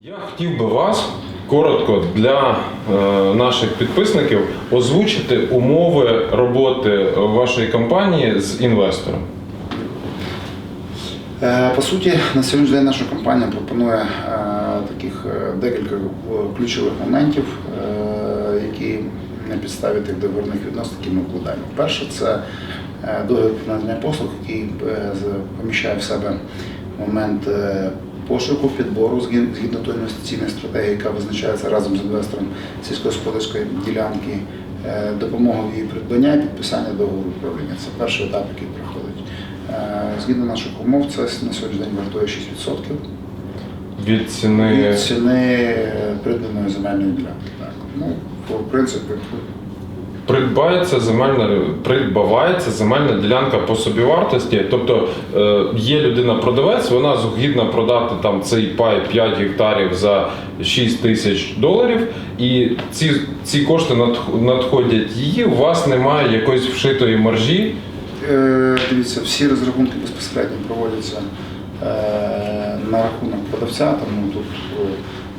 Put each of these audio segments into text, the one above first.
Я хотів би вас коротко для е, наших підписників озвучити умови роботи вашої компанії з інвестором. Е, По суті, на сьогоднішній день наша компанія пропонує е, таких декілька ключових моментів, які на підставі тих договірних відносин, які ми вкладаємо. Перше, це договір надання послуг, який поміщає в себе момент пошуку, підбору згідно тої інвестиційної стратегії, яка визначається разом з інвестором сільськогосподарської ділянки, е, допомога в її придбання і підписання договору управління. Це перший етап, який проходить. Е, Згідно наших умов, це на сьогоднішній день вартує 6% Від ціни від ціни придбаної земельної ділянки. Так. Ну, в принципі, придбається земельна придбавається земельна ділянка по собівартості. Тобто е, є людина-продавець, вона згідна продати там цей пай 5 гектарів за 6 тисяч доларів, і ці, ці кошти надходять її. У вас немає якоїсь вшитої маржі. е, дивіться, всі розрахунки безпосередньо проводяться е, на рахунок продавця, тому тут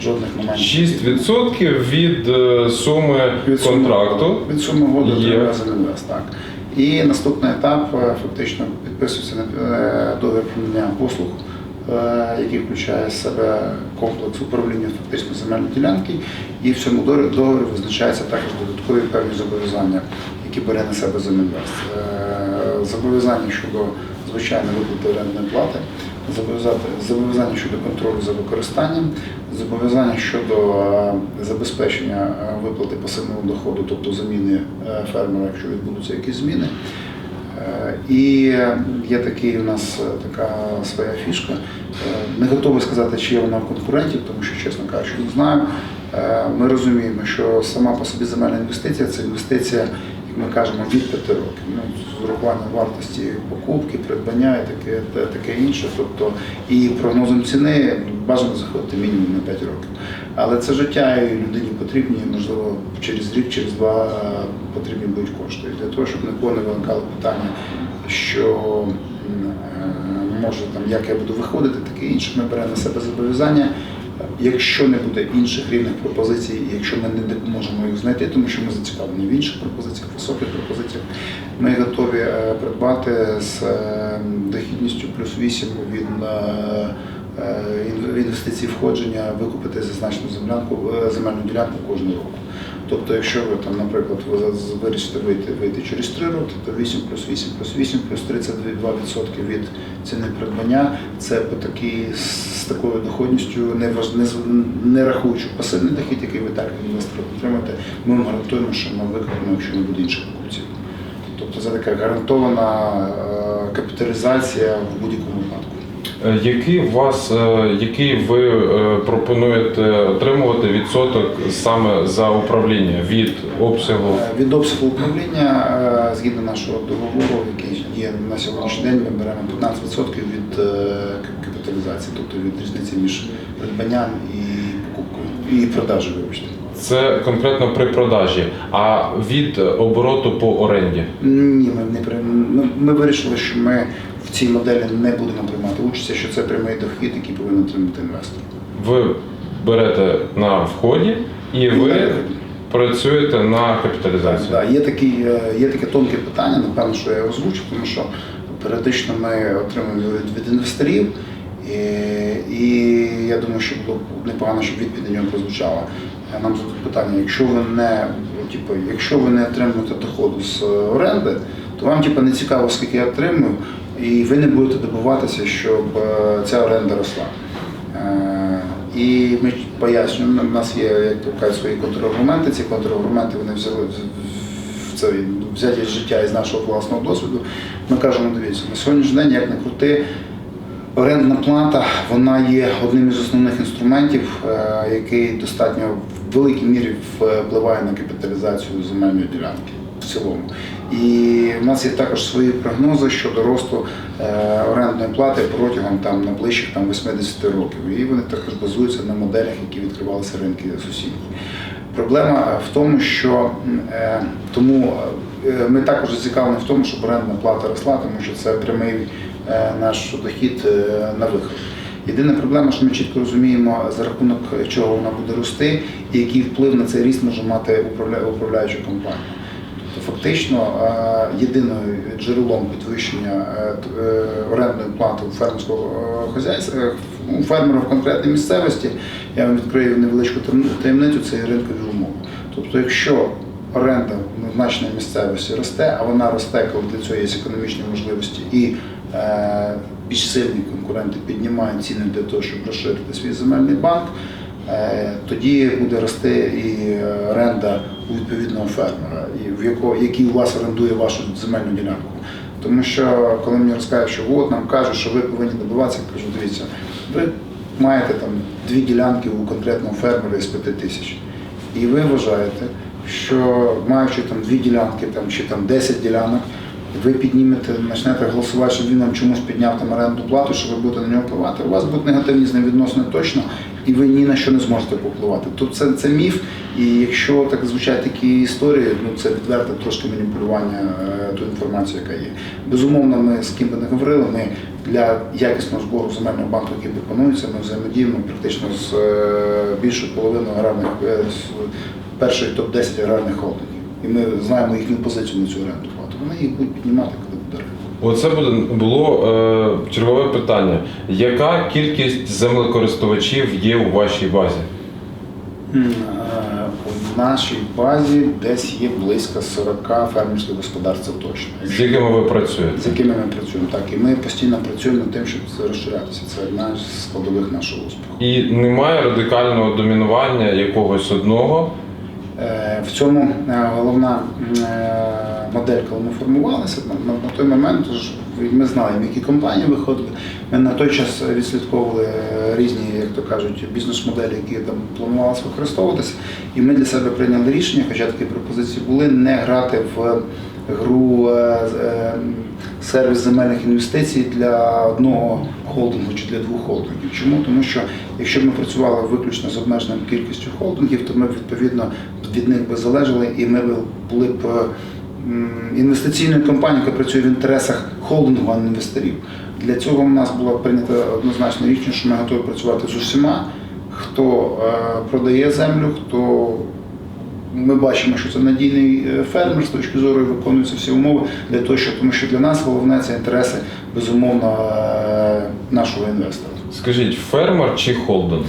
жодних моментів. 6% від е, суми Від суми контракту. угоди. Від суми угоди Є. отримує Земінвест, так. І наступний етап е, фактично підписується на е, договір про надання послуг, який включає в себе комплекс управління фактично земельної ділянки, і в цьому договорі визначаються також додаткові певні зобов'язання, які бере на себе Земінвест. Е, Зобов'язання щодо звичайної виплати орендної плати, зобов'язання щодо контролю за використанням, зобов'язання щодо е, забезпечення е, виплати пасивного доходу, тобто заміни е, фермера, якщо відбудуться якісь зміни. І є такий у нас така своя фішка. Не готовий сказати, чи є вона в конкурентів, тому що, чесно кажучи, не знаю. Ми розуміємо, що сама по собі земельна інвестиція це інвестиція, ми кажемо, від 5 років. Ну, з урахуванням вартості покупки, придбання і таке, таке інше. Тобто і прогнозом ціни бажано заходити мінімум на 5 років. Але це життя і людині потрібні, можливо, через рік, через два потрібні будуть кошти. І для того, щоб нікого не виникало питання, що е, може там як я буду виходити, таке інше, ми беремо на себе зобов'язання. Якщо не буде інших рівних пропозицій, якщо ми не допоможемо їх знайти, тому що ми зацікавлені в інших пропозиціях, високих пропозиціях, ми готові е, придбати з е, дохідністю плюс 8 від е, е, ін- інвестицій входження, викупити зазначену землянку, е, земельну ділянку кожного року. Тобто, якщо ви там, наприклад, ви вирішите вийти, вийти через 3 роки, то 8 плюс 8 плюс 8 плюс 32% від ціни придбання це по такій з такою доходністю, не, не, не рахуючи пасивний дохід, який ви так від інвестора отримаєте, ми гарантуємо, що ми викупимо, якщо не буде інших покупців. Тобто це така гарантована е, капіталізація в будь-якому Е, Який вас, е, який ви е, пропонуєте отримувати відсоток саме за управління від обсягу? Від обсягу управління, згідно нашого договору, який є на сьогоднішній день, ми беремо 15% від капіталізації, тобто від різниці між придбанням і покупкою, і продажею, вибачте. Це конкретно при продажі, а від обороту по оренді. Ні, ми не при- ми, ми вирішили, що ми в цій моделі не будемо приймати участь, що це прямий дохід, який повинен отримати інвестор. Ви берете на вході і ви працюєте на капіталізацію. Так, є, такі, е, є таке тонке питання, напевно, що я озвучу, тому що періодично ми отримуємо від, від інвесторів, і, і я думаю, що було б непогано, щоб відповідь на нього прозвучала. Е, Нам зададуть питання, якщо ви не, типу, якщо ви не отримуєте доходу з оренди, то вам типу, не цікаво, скільки я отримую, і ви не будете добиватися, щоб е, ця оренда росла. Е, І ми пояснюємо, у нас є, як то кажуть, свої контраргументи. Ці контраргументи вони взяли це взяті з життя із нашого власного досвіду. Ми кажемо, дивіться, на сьогоднішній день, як не крути, орендна плата вона є одним із основних інструментів, е, який достатньо в великій мірі впливає на капіталізацію земельної ділянки цілому. І в нас є також свої прогнози щодо росту е, орендної плати протягом там найближчих там 80 років. І вони також базуються на моделях, які відкривалися ринки сусідні. Проблема в тому, що е, тому е, ми також зацікавлені в тому, щоб орендна плата росла, тому що це прямий е, наш дохід е, на виход. Єдина проблема, що ми чітко розуміємо, за рахунок чого вона буде рости, і який вплив на цей ріст може мати управля- управляюча компанія. Тобто фактично е, єдиною джерелом підвищення е, е, орендної плати у фермерського хазяйства у фермера в конкретній місцевості, я вам відкрию невеличку таємницю, це ринкові умови. Тобто, якщо оренда в назначеній місцевості росте, а вона росте, коли для цього є економічні можливості і більш сильні конкуренти піднімають ціни для того, щоб розширити свій земельний банк, тоді буде рости і е, оренда у відповідного фермера, і в якого, який у вас орендує вашу земельну ділянку. Тому що коли мені розказують, що от нам кажуть, що ви повинні добиватися, я кажу, дивіться, ви маєте там дві ділянки у конкретного фермера із п'яти тисяч. І ви вважаєте, що маючи там дві ділянки там, чи там 10 ділянок, ви піднімете, почнете голосувати, щоб він вам чомусь підняв там орендну плату, що ви будете на нього впливати. У вас будуть негативні з ним відносини точно, і ви ні на що не зможете попливати. Тут це, це міф, і якщо так звучать такі історії, ну це відверте трошки маніпулювання е, ту інформацію, яка є. Безумовно, ми з ким би не говорили, ми для якісного збору земельного банку, який пропонується, ми взаємодіємо практично з е, більшою половиною аграрних е, першої топ-10 аграрних холдингів. І ми знаємо їхню позицію на цю оренду плату. Вони їх будуть піднімати. Оце буде було е, чергове питання. Яка кількість землекористувачів є у вашій базі? Е, У нашій базі десь є близько 40 фермерських господарств точно. З якими ви працюєте? З якими ми працюємо, так і ми постійно працюємо над тим, щоб це розширятися. Це одна з складових нашого успіху. І немає радикального домінування якогось одного. Е, В цьому е, головна е, модель, коли ми формувалися, на, на, той момент ми знаємо, які компанії виходили. Ми на той час відслідковували е, різні, як то кажуть, бізнес-моделі, які там планувалися використовуватися. І ми для себе прийняли рішення, хоча такі пропозиції були, не грати в гру е, е, сервіс земельних інвестицій для одного холдингу чи для двох холдингів. Чому? Тому що якщо б ми працювали виключно з обмеженою кількістю холдингів, то ми б відповідно від них би залежали і ми б були б м, інвестиційною компанією, яка працює в інтересах холдингу, а не інвесторів. Для цього в нас було прийнято однозначне рішення, що ми готові працювати з усіма, хто е, продає землю, хто ми бачимо, що це надійний е, фермер з точки зору виконуються всі умови для того, що тому що для нас головне це інтереси безумовно е, нашого інвестора. Скажіть, фермер чи холдинг?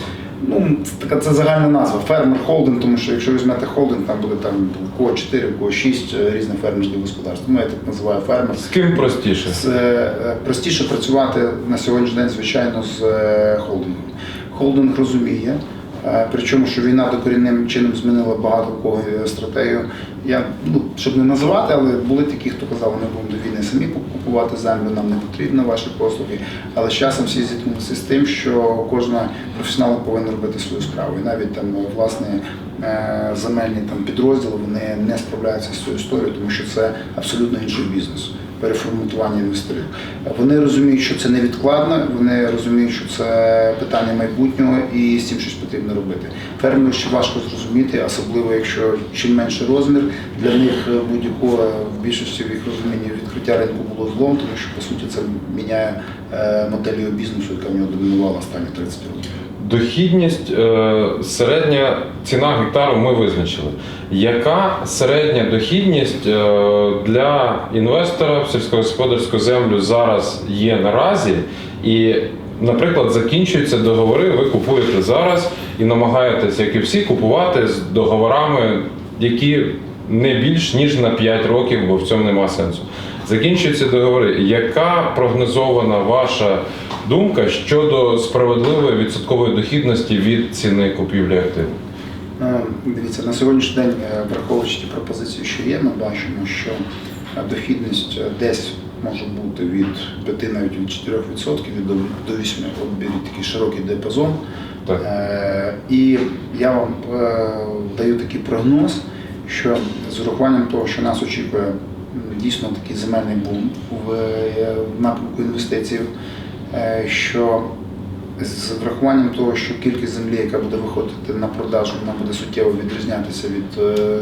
Ну, це така це загальна назва. Фермер холдинг, тому що якщо візьмете холдинг, там буде там ко кого 4, в кого 6 різних фермерських господарств. Ну, я так називаю фермер. З ким простіше? З, е, простіше працювати на сьогоднішній день, звичайно, з е, холдингом. Холдинг розуміє, е, причому що війна докорінним чином змінила багато кого е, стратегію. Я ну щоб не називати, але були такі, хто казав, ми будемо до війни самі купувати землю, нам не потрібні ваші послуги. Але з часом всі зіткнулися з тим, що кожна професіонал повинен робити свою справу. І навіть там е, власне е, земельні там підрозділи вони не справляються з цією історією, тому що це абсолютно інший бізнес. Переформатування інвесторів. Вони розуміють, що це невідкладно, вони розуміють, що це питання майбутнього і з цим щось потрібно робити. Фермеру ще важко зрозуміти, особливо якщо чим менший розмір, для них е, будь-якого в більшості в їх розумінні відкриття ринку було злом, тому що по суті це міняє е, бізнесу, яка в нього домінувала останні 30 років. Дохідність, е, середня ціна гектару ми визначили. Яка середня дохідність е, для інвестора в сільськогосподарську землю зараз є наразі? І, наприклад, закінчуються договори, ви купуєте зараз і намагаєтесь, як і всі, купувати з договорами, які не більш ніж на 5 років, бо в цьому нема сенсу. Закінчуються договори. Яка прогнозована ваша думка щодо справедливої відсоткової дохідності від ціни купівлі активів? Е, Дивіться, на сьогоднішній день, е, враховуючи ті пропозиції, що є, ми бачимо, що е, дохідність десь може бути від 5 навіть від 4% від до, до 8 От беріть такий широкий диапазон. Так. Е, І я вам е, даю такий прогноз, що з урахуванням того, що нас очікує дійсно такий земельний бум в в напрямку інвестицій, що з врахуванням того, що кількість землі, яка буде виходити на продажу, вона буде суттєво відрізнятися від е,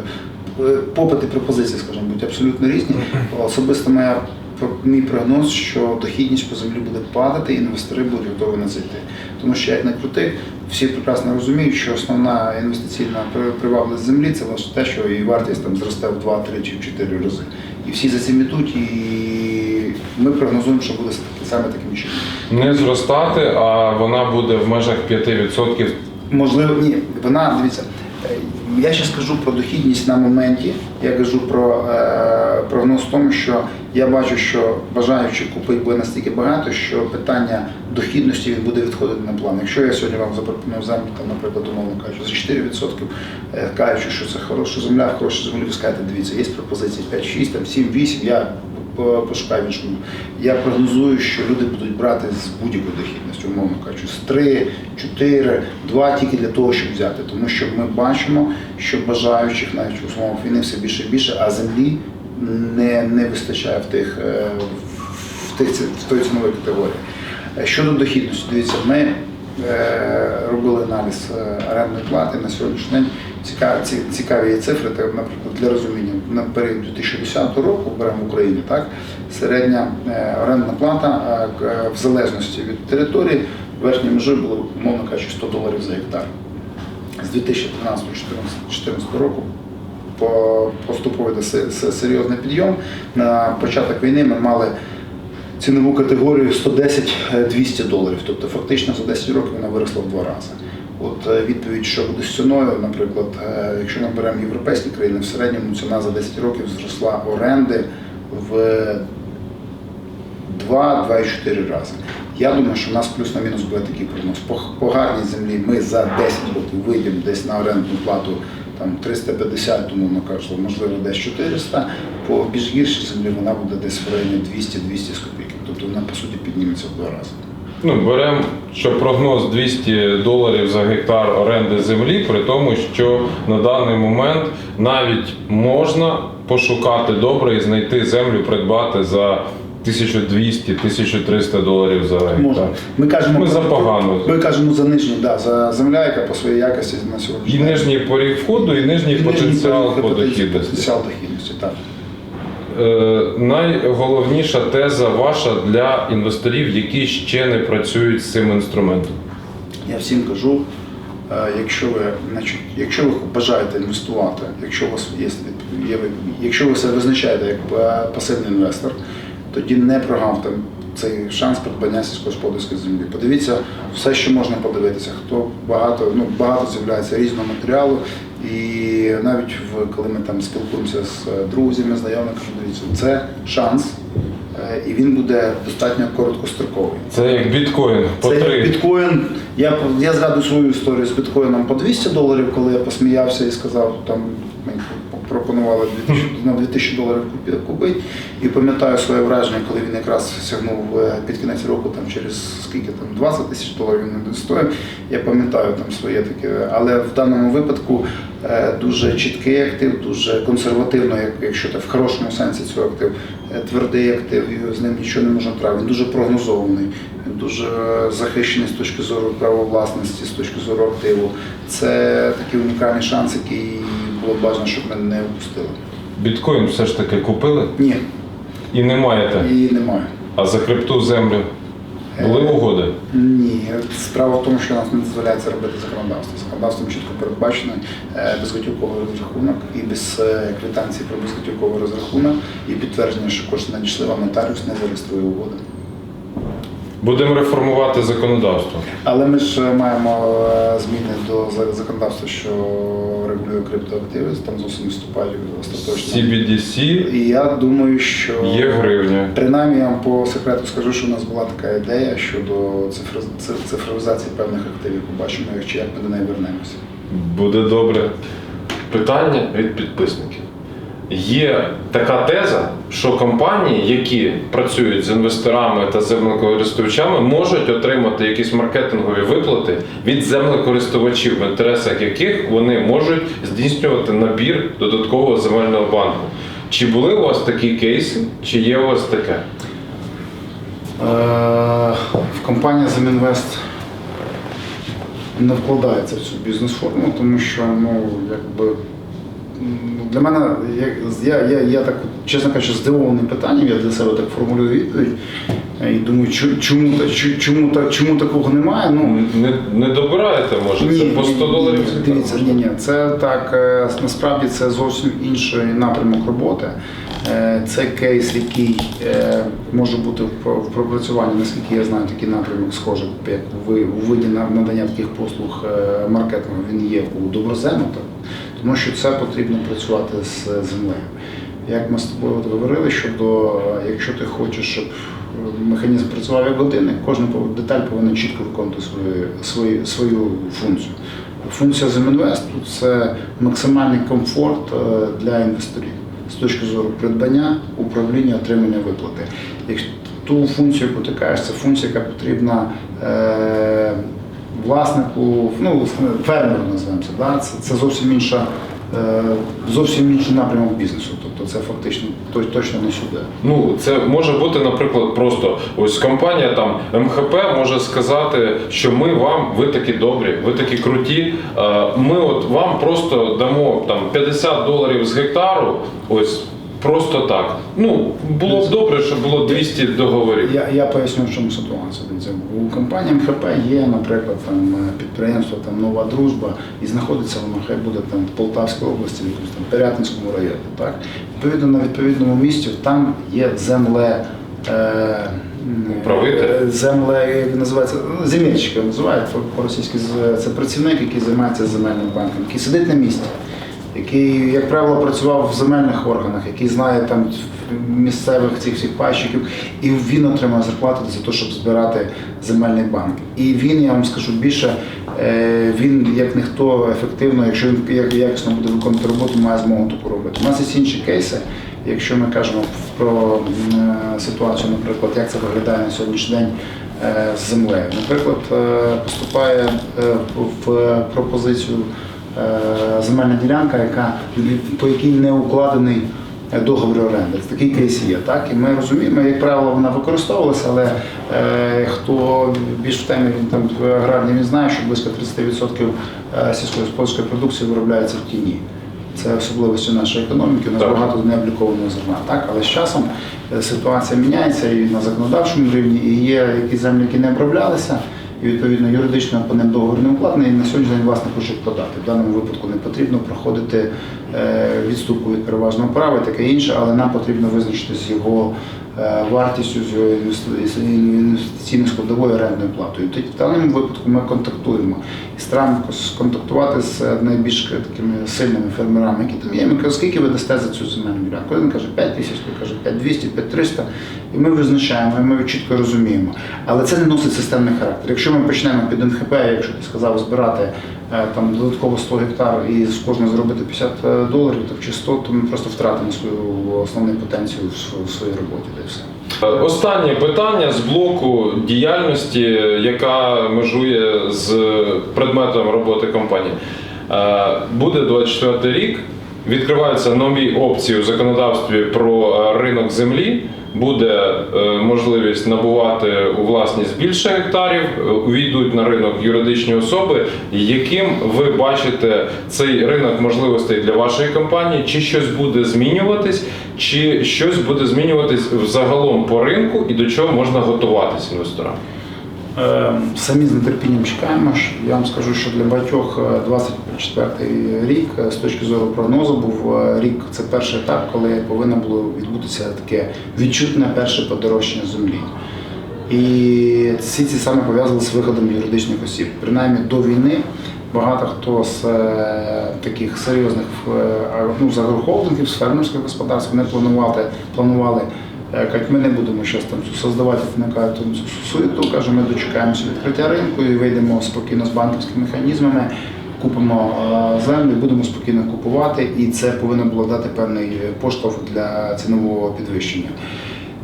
е, попит і пропозиції, скажімо, будуть абсолютно різні. Особисто моя мій прогноз, що дохідність по землі буде падати, і інвестори будуть готові на це йти. Тому що як не крути, всі прекрасно розуміють, що основна інвестиційна привабливість землі це лише те, що її вартість там зросте в 2, 3 чи в 4 рази. І всі за цим ідуть, і ми прогнозуємо, що буде саме таким чином. Не зростати, а вона буде в межах 5%. Можливо, ні, вона дивіться. Я ще скажу про дохідність на моменті. Я кажу про е, прогноз в тому, що я бачу, що бажаючих купити буде настільки багато, що питання дохідності він буде відходити на план. Якщо я сьогодні вам запропоную землю, там, наприклад, умовно кажучи, за 4%, е, кажучи, що це хороша земля, в хорошій землі, ви скажете, дивіться, є пропозиції 5-6, там 7-8, я по- пошукаю іншому. Я прогнозую, що люди будуть брати з будь-якої дохідності, умовно кажучи, з 3, 4, 2 тільки для того, щоб взяти. Тому що ми бачимо, що бажаючих навіть у умовах війни все більше і більше, а землі не, не вистачає в тих е, в тих в той ціновій категорії. Е, Щодо дохідності, дивіться, ми е, робили аналіз орендної плати на сьогоднішній день. Цікаві, ці- цікаві цифри, так, наприклад, для розуміння, на період 2010 року беремо в Україні, так, середня е, орендна плата е, в залежності від території верхньою межою було, умовно кажучи, 100 доларів за гектар. З 2013-2014 року по- поступовий серйозний підйом. На початок війни ми мали цінову категорію 110-200 доларів. Тобто фактично за 10 років вона виросла в два рази. От е, відповідь, що буде з ціною, наприклад, е, якщо ми беремо європейські країни, в середньому ціна за 10 років зросла оренди в 2-2,4 рази. Я думаю, що в нас плюс на мінус буде такий прогноз. По, по гарній землі ми за 10 років вийдемо десь на орендну плату там 350, умовно кажучи, можливо, десь 400. По більш гіршій землі вона буде десь в районі 200-200 з копійками. Тобто вона по суті підніметься в два рази. Ну, беремо, що прогноз 200 доларів за гектар оренди землі, при тому, що на даний момент навіть можна пошукати добре і знайти землю, придбати за 1200-1300 доларів за гектар. Можна. Ми кажемо Ми за погано. Ми кажемо за нижню, да, за земля, яка по своїй якості на сьогодні. І нижній поріг входу, і нижній потенціал по дохідності. Потенціал дохідності, так. Е, найголовніша теза ваша для інвесторів, які ще не працюють з цим інструментом. Я всім кажу, е, якщо ви, значить, якщо ви бажаєте інвестувати, якщо у вас є, якщо ви себе визначаєте як е, пасивний інвестор, тоді не прогавте цей шанс придбання сільськогосподарської землі. Подивіться все, що можна подивитися. Хто багато, ну багато з'являється різного матеріалу. І навіть в коли ми там спілкуємося з е, друзями, знайомими, кажу, дивіться, це шанс, е, і він буде достатньо короткостроковий. Це як біткоін по Це як три. біткоін. Я, я згадую свою історію з біткоїном по 200 доларів, коли я посміявся і сказав, там пропонували 2000, на 2000 доларів купити. І пам'ятаю своє враження, коли він якраз сягнув е, під кінець року там, через скільки там 20 тисяч доларів він не стоїв. Я пам'ятаю там своє таке. Але в даному випадку е, дуже чіткий актив, дуже консервативно, якщо так в хорошому сенсі цього актив, е, твердий актив, і з ним нічого не можна трапити. Він дуже прогнозований, дуже захищений з точки зору права власності, з точки зору активу. Це такий унікальний шанс, який було бажано, щоб ми не упустили. Біткоін все ж таки купили Ні, і не маєте. і немає. А за крипту землю були Е, угоди? Ні, справа в тому, що нас не дозволяється робити законодавство. Законодавством чітко передбачено е, безготівковий розрахунок і без е, квитанції про безготівковий розрахунок і підтвердження, що кошти надійшли вам нотаріус не зареєструє угоди. Будемо реформувати законодавство. Але ми ж маємо е, зміни до за- законодавства, що регулює криптоактиви, там зовсім вступають остаточно. CBDC І я думаю, що є гривня. Принаймні, я вам по секрету скажу, що у нас була така ідея щодо цифр... цифровізації певних активів. Побачимо, чи як ми до неї вернемося. Буде добре. Питання від підписників. Є така теза, що компанії, які працюють з інвесторами та землекористувачами, можуть отримати якісь маркетингові виплати від землекористувачів, в інтересах яких вони можуть здійснювати набір додаткового земельного банку. Чи були у вас такі кейси, чи є у вас таке? Е, В компанія Земінвест не вкладається в цю бізнес-форму, тому що ну, якби, для мене я, я, я, я так, чесно кажучи, здивований питанням, я для себе так формулюю відповідь. е, І думаю, чому, чому, чому такого немає? Ну, Не, не добираєте, може, це по 100 доларів. Ні, дивіться, ні, ні, це так, е, насправді це зовсім інший напрямок роботи. Е, Це кейс, який може бути в пропрацюванні, наскільки я знаю, такий напрямок схожий, як ви- у виді надання таких послуг маркетингу, він є у доброзему? Тому що це потрібно працювати з землею. Як ми з тобою говорили, щодо е, якщо ти хочеш, щоб е, механізм працював як годинник, кожна деталь повинна чітко виконувати свою, свою, свою функцію. Функція Земінвесту це максимальний комфорт е, для інвесторів з точки зору придбання, управління, отримання виплати. Якщо ту функцію, яку ти кажеш, це функція, яка потрібна е, власнику, ну, фермеру називаємо це, да? це, це зовсім інша. е, Зовсім інший напрямок бізнесу, тобто це фактично то- точно не сюди. Ну, це може бути, наприклад, просто ось компанія там МХП може сказати, що ми вам, ви такі добрі, ви такі круті. е, Ми от вам просто дамо там 50 доларів з гектару. Ось просто так. Ну було б добре, щоб було 200 договорів. Я, я поясню, в чому ситуація. У компанії МХП є, наприклад, там е, підприємство там нова дружба, і знаходиться воно хай буде там в Полтавській області, в якомусь там Пирятинському районі. Так відповідно на відповідному місці там є земле. Е, е, Земле, як називається, ну, земельщика називають по-російськи. Це працівник, який займається земельним банком, який сидить на місці який, як правило, працював в земельних органах, який знає там місцевих цих всіх пайщиків, і він отримав зарплату за те, щоб збирати земельний банк. І він, я вам скажу більше, е, він як ніхто ефективно, якщо він як- якісно буде виконувати роботу, має змогу таку робити. У нас є інші кейси. Якщо ми кажемо про ситуацію, наприклад, як це виглядає на сьогоднішній день е, з землею. Наприклад, е, поступає в пропозицію земельна ділянка, яка по якій не укладений е, договір оренди. Такий кейс є. Так? І ми розуміємо, як правило, вона використовувалася, але е, хто більш в темі він там в аграрній, він знає, що близько 30% е, сільськогосподарської продукції виробляється в тіні. Це особливості нашої економіки, у нас Так. багато необлікованого зерна. Так? Але з часом е, ситуація міняється і на законодавчому рівні, і є якісь землі, які не оброблялися, і відповідно юридично по ним договір не укладений, і на сьогодні день власник хоче продати. В даному випадку не потрібно проходити е, відступу від переважного права і таке інше, але нам потрібно визначити з його вартістю, з інвестиційною складовою орендною платою. Тоді в даному випадку ми контактуємо і стараємося контактувати з е, найбільш такими сильними фермерами, які там є. Ми кажемо, скільки ви дасте за цю земельну ділянку? Один каже 5 тисяч, каже 5 200, 5 300. І ми визначаємо, і ми чітко розуміємо. Але це не носить системний характер. Якщо ми почнемо під НХП, якщо ти сказав, збирати е, там додатково 100 гектар і з кожного зробити 50 доларів, так чи 100, то ми просто втратимо свою основну потенцію в своїй роботі. Й все. Е, Останнє питання з блоку діяльності, яка межує з предметом роботи компанії. Е, Буде 24 рік. Відкриваються нові опції у законодавстві про е, ринок землі. Буде е, можливість набувати у власність більше гектарів, увійдуть на ринок юридичні особи. Яким ви бачите цей ринок можливостей для вашої компанії? Чи щось буде змінюватись, чи щось буде змінюватись взагалом по ринку, і до чого можна готуватись інвесторам? Е, Самі з нетерпінням чекаємо. Я вам скажу, що для багатьох е, 24 рік е, з точки зору прогнозу був е, рік. Це перший етап, коли повинно було відбутися таке відчутне перше подорожчання землі. І всі ці саме пов'язали з виходом юридичних осіб. Принаймні до війни багато хто з е, таких серйозних е, ну, з агрохолдингів, з фермерських господарств вони планували, планували е, кажуть, ми не будемо щось там создавати, виникають там суету, каже, ми дочекаємося відкриття ринку і вийдемо спокійно з банківськими механізмами, купимо е, землю, будемо спокійно купувати, і це повинно було дати певний поштовх для цінового підвищення.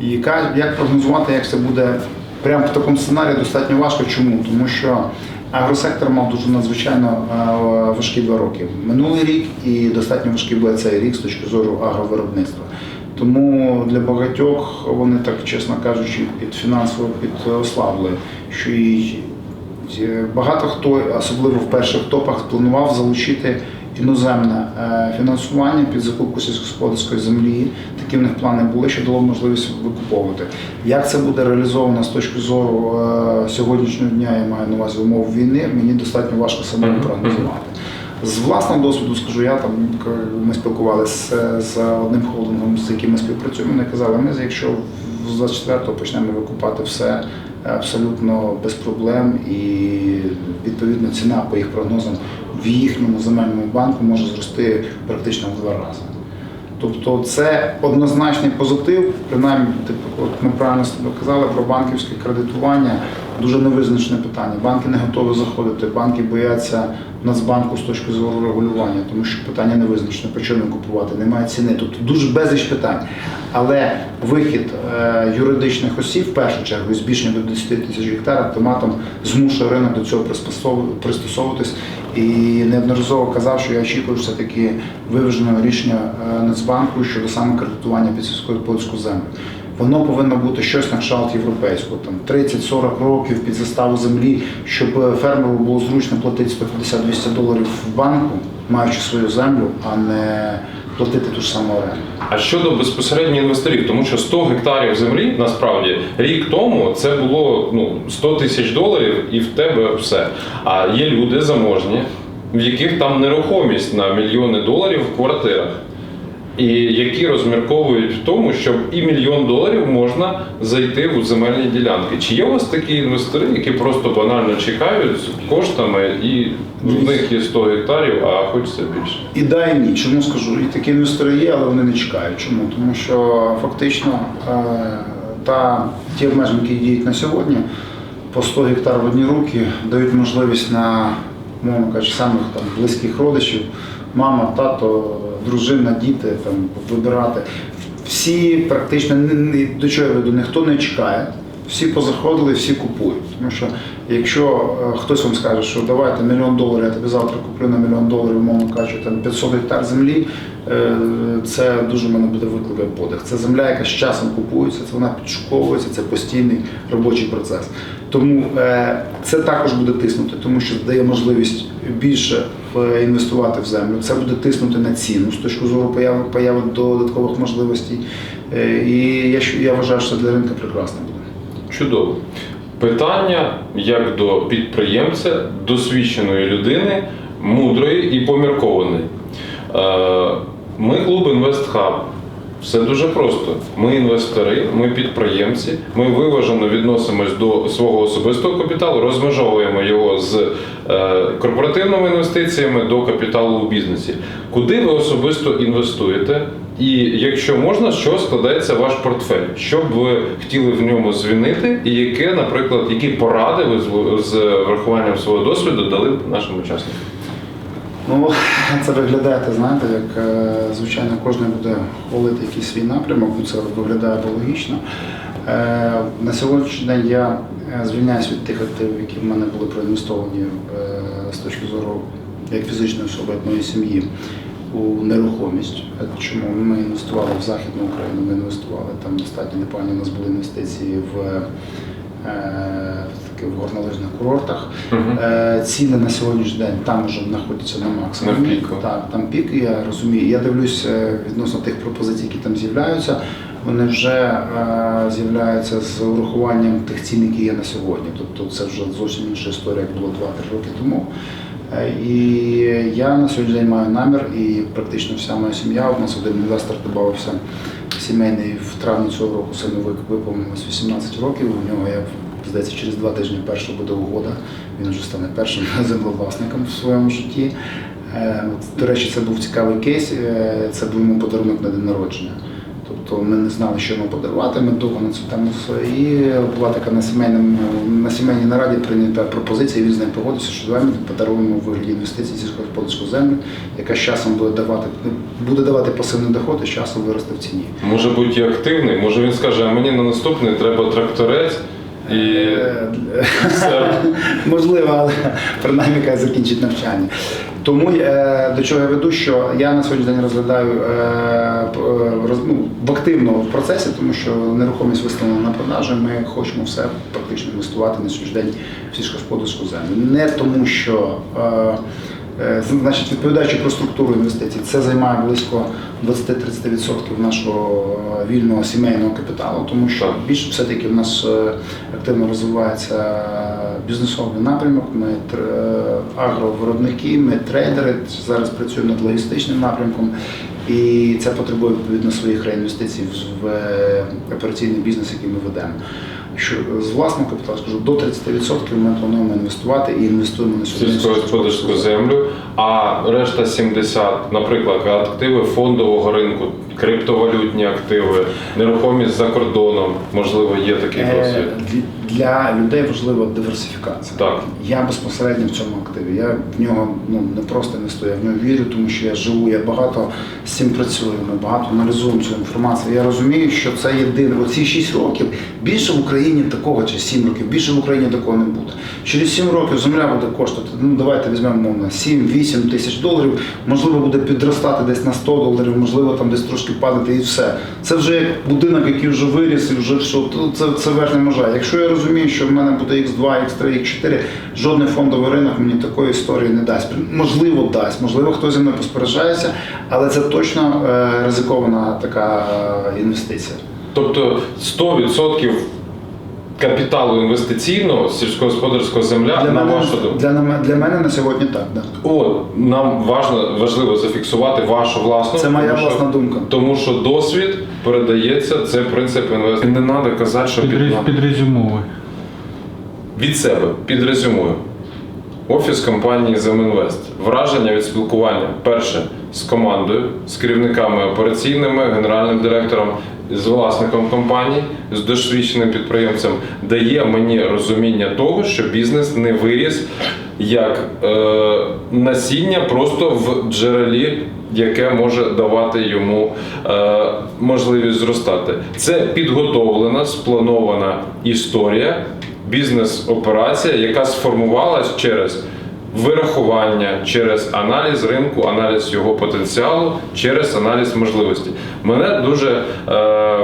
І як прогнозувати, як це буде прямо в такому сценарії, достатньо важко. Чому? Тому що агросектор мав дуже надзвичайно е, важкі два роки. Минулий рік і достатньо важкий буде цей рік з точки зору агровиробництва. Тому для багатьох вони так, чесно кажучи, під фінансово підослабли, що і Е, Багато хто, особливо в перших топах, планував залучити іноземне е, фінансування під закупку сільськогосподарської землі. Такі в них плани були, що дало можливість викуповувати. Як це буде реалізовано з точки зору е, сьогоднішнього дня, я маю на увазі умов війни, мені достатньо важко Мгм. прогнозувати. З власного досвіду скажу, я там ми спілкувалися з одним холдингом, з яким ми співпрацюємо. Вони казали, ми якщо з 24-го почнемо викупати все абсолютно без проблем, і відповідно ціна по їх прогнозам в їхньому земельному банку може зрости практично в два рази. Тобто це однозначний позитив, принаймні, типу, от ми правильно казали про банківське кредитування, дуже невизначене питання. Банки не готові заходити, банки бояться Нацбанку з точки зору регулювання, тому що питання невизначене, при чому купувати, немає ціни. Тобто дуже безліч питань. Але вихід е, юридичних осіб, в першу чергу, і збільшення до 10 тисяч гектар автоматом змушує ринок до цього пристосовуватись. І неодноразово казав, що я очікую все-таки виваженого рішення е, Нацбанку щодо саме кредитування під сільськогосподарську землю. Воно повинно бути щось на кшталт європейського, там 30-40 років під заставу землі, щоб е, фермеру було зручно платити 150-200 доларів в банку, маючи свою землю, а не платити ту ж саму оренду. А щодо безпосередньо інвесторів, тому що 100 гектарів землі насправді рік тому це було ну 100 тисяч доларів, і в тебе все. А є люди заможні, в яких там нерухомість на мільйони доларів в квартирах. І які розмірковують в тому, щоб і мільйон доларів можна зайти в земельні ділянки. Чи є у вас такі інвестори, які просто банально чекають з коштами, і в них є 100 гектарів, а хочеться більше? І да, і ні. Чому скажу? І такі інвестори є, але вони не чекають. Чому? Тому що фактично е, та ті обмеження, які діють на сьогодні, по 100 гектар в одні руки дають можливість на, мовно кажучи, самих там близьких родичів, мама, тато, дружина, діти там вибирати. Всі практично до чого я веду, ніхто не чекає. Всі позаходили, всі купують. Тому що якщо е, хтось вам скаже, що давайте мільйон доларів, я тобі завтра куплю на мільйон доларів, умовно кажучи, там 500 гектар землі, це дуже мене буде викликати подих. Це земля, яка з часом купується, це вона підшуковується, це постійний робочий процес. Тому е, це також буде тиснути, тому що дає можливість більше е, інвестувати в землю. Це буде тиснути на ціну з точки зору появи, появи додаткових можливостей. Е, І я, я вважаю, що це для ринку прекрасно буде. Чудово. Питання як до підприємця, досвідченої людини, мудрої і поміркованої. Ми клуб InvestHub. Все дуже просто. Ми інвестори, ми підприємці, ми виважено відносимось до свого особистого капіталу, розмежовуємо його з е, корпоративними інвестиціями до капіталу у бізнесі. Куди ви особисто інвестуєте? І якщо можна, чого складається ваш портфель? Що б ви хотіли в ньому звінити, і яке, наприклад, які поради ви з врахуванням свого досвіду дали б нашим учасникам? Ну, це виглядає, ти знаєте, як е, звичайно кожен буде хвалити якийсь свій напрямок, ну це виглядає логічно. Е, На сьогоднішній день я е, звільняюсь від тих активів, які в мене були проінвестовані е, з точки зору як фізичної особи, як моєї сім'ї у нерухомість. Е, Чому ми інвестували в Західну Україну, ми інвестували там достатньо непогані у нас були інвестиції в, е, в горнолижних курортах. Мгм. Е, Ціни на сьогоднішній день там вже знаходяться на максимумі. На піку. Так, там пік, я розумію. Я дивлюся відносно тих пропозицій, які там з'являються. Вони вже е, з'являються з урахуванням тих цін, які є на сьогодні. Тобто це вже зовсім інша історія, як було 2-3 роки тому. Е, І я на сьогоднішній день маю намір, і практично вся моя сім'я. У нас один інвестор додався сімейний в травні цього року сину виповнилось 18 років. У нього я здається, через два тижні перша буде угода. Він вже стане першим землевласником в своєму житті. Е, До речі, це був цікавий кейс. е, Це був йому подарунок на день народження. Тобто ми не знали, що йому подарувати. Ми довго на цю тему і була така на сімейному на сімейній нараді прийнята пропозиція. Він з нею погодився, що давай ми подаруємо вигляді інвестицій сільськогосподарську землю, яка з часом буде давати буде давати пасивний доход і з часом виросте в ціні. Може бути активний, може він скаже, а мені на наступний треба тракторець і. Можливо, але принаймні хай закінчить навчання. Тому е, до чого я веду, що я на сьогоднішній день розглядаю е, е, ну, в активному в процесі, тому що нерухомість виставлена на продажу. Ми хочемо все практично інвестувати на сьогоднішній день в сільськогосподарську землю. Не тому, що Значить, відповідаючи про структуру інвестицій, це займає близько 20-30% нашого е, вільного сімейного капіталу, тому що більше все-таки в нас е, активно розвивається бізнесовий напрямок. Ми е, агровиробники, ми трейдери. Зараз працюємо над логістичним напрямком, і це потребує відповідно своїх реінвестицій в- е, операційний бізнес, який ми ведемо. Що з власного капіталу скажу до 30% ми плануємо інвестувати і інвестуємо на сільськогосподарську землю, а решта 70, наприклад, активи фондового ринку, криптовалютні активи, нерухомість за кордоном, можливо, є такий Е, досвід. Для людей важлива диверсифікація. Так. Я безпосередньо в цьому активі. Я в нього ну не просто інвестую, я в нього вірю, тому що я живу, я багато з цим працюю, ми багато аналізуємо цю інформацію. Я розумію, що це єдине. Оці 6 років більше в Україні такого, чи 7 років, більше в Україні такого не буде. Через 7 років земля буде коштувати. Ну давайте візьмемо мовно 7-8 тисяч доларів. Можливо, буде підростати десь на 100 доларів, можливо, там десь трошки падати і все. Це вже як будинок, який вже виріс, і вже що це, це верхня межа. Якщо я розумію, що в мене буде X2, X3, X4, жодний фондовий ринок мені такої історії не дасть. Можливо, дасть, можливо, хтось зі мною поспоряджається, але це точно е, ризикована така е, інвестиція. Тобто 100% капіталу інвестиційного сільськогосподарського земля, Для на мене, вашу думку. для, для мене на сьогодні так. Да. От нам важно, важливо зафіксувати вашу власну. Це моя тому що- власна думка. Тому що досвід передається, це принцип інвестиції. Не треба казати, що під, Підрез- Підрезюмовий. від себе підрезюмую. Офіс компанії Земінвест. Враження від спілкування. Перше з командою, з керівниками операційними, генеральним директором, з власником компанії, з досвідченим підприємцем дає мені розуміння того, що бізнес не виріс як е, насіння просто в джерелі, яке може давати йому е, можливість зростати. Це підготовлена, спланована історія, бізнес-операція, яка сформувалась через вирахування, через аналіз ринку, аналіз його потенціалу, через аналіз можливості. Мене дуже е,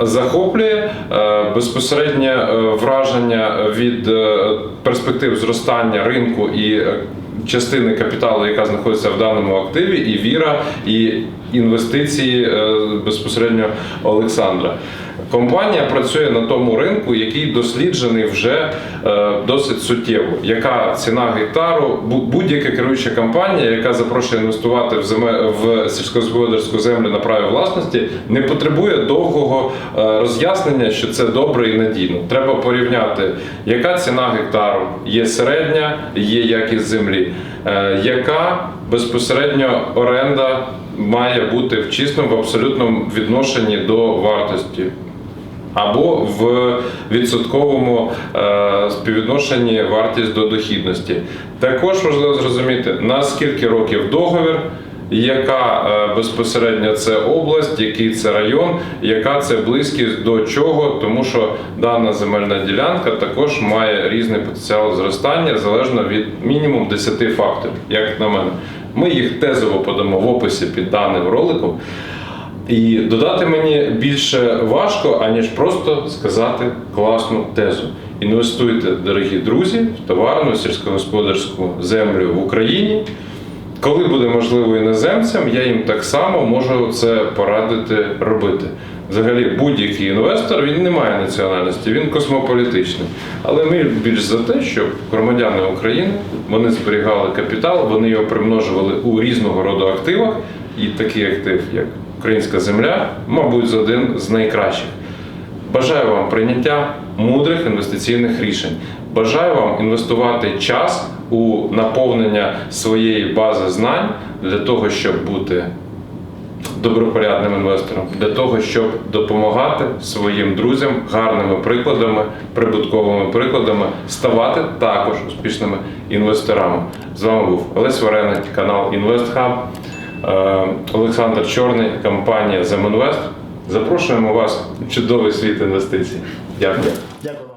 захоплює е, безпосереднє е, враження від е, перспектив зростання ринку і е, частини капіталу, яка знаходиться в даному активі, і віра, і інвестиції е, безпосередньо Олександра. Компанія працює на тому ринку, який досліджений вже е, досить суттєво. Яка ціна гектару? Будь-яка керуюча компанія, яка запрошує інвестувати в земе в сільськогосподарську землю на праві власності, не потребує довгого е, роз'яснення, що це добре і надійно. Треба порівняти, яка ціна гектару, є середня, є якість землі, яка безпосередньо оренда має бути в чистому, в абсолютному відношенні до вартості або в відсотковому е, співвідношенні вартість до дохідності. Також важливо зрозуміти, на скільки років договір, яка е, безпосередньо це область, який це район, яка це близькість до чого, тому що дана земельна ділянка також має різний потенціал зростання залежно від мінімум 10 факторів, як на мене. Ми їх тезово подамо в описі під даним роликом. І додати мені більше важко, аніж просто сказати класну тезу. Інвестуйте, дорогі друзі, в товарну сільськогосподарську землю в Україні. Коли буде можливо іноземцям, я їм так само можу це порадити робити. Взагалі, будь-який інвестор він не має національності, він космополітичний. Але ми більш за те, щоб громадяни України вони зберігали капітал, вони його примножували у різного роду активах, і такий актив, як українська земля, мабуть, з один з найкращих. Бажаю вам прийняття мудрих інвестиційних рішень. Бажаю вам інвестувати час у наповнення своєї бази знань для того, щоб бути добропорядним інвестором, для того, щоб допомагати своїм друзям гарними прикладами, прибутковими прикладами, ставати також успішними інвесторами. З вами був Олесь Вареник, канал InvestHub, е, Олександр Чорний, компанія Земінвест. Запрошуємо вас в чудовий світ інвестицій. Дякую. Дякую.